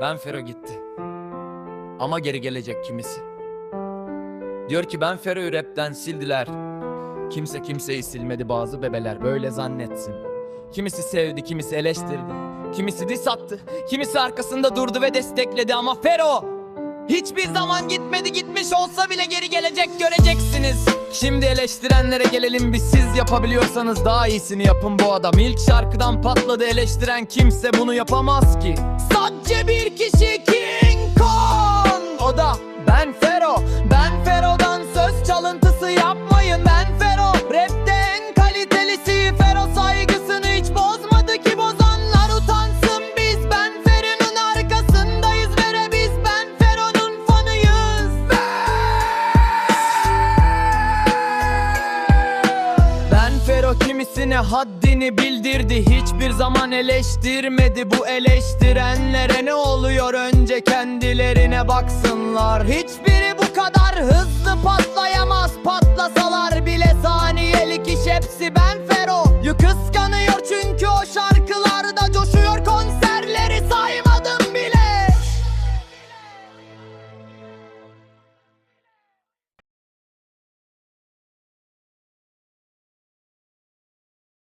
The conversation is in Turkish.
Ben Fero gitti. Ama geri gelecek kimisi. Diyor ki ben Fero'yu rapten sildiler. Kimse kimseyi silmedi bazı bebeler böyle zannetsin. Kimisi sevdi, kimisi eleştirdi. Kimisi diss attı, kimisi arkasında durdu ve destekledi ama Fero Hiçbir zaman gitmedi gitmiş olsa bile geri gelecek göreceksiniz Şimdi eleştirenlere gelelim biz siz yapabiliyorsanız daha iyisini yapın bu adam İlk şarkıdan patladı eleştiren kimse bunu yapamaz ki Sadece bir kişi King Kong. O da ben Fero. Ben Fero'dan söz çalıntısı yapmayın. Ben Fero kimisine haddini bildirdi. Hiçbir zaman eleştirmedi bu eleştirenlere. Ne oluyor? Önce kendilerine baksınlar. Hiçbiri bu kadar hızlı patlayamaz. Patlasalar bile saniyelik iş. Hepsi ben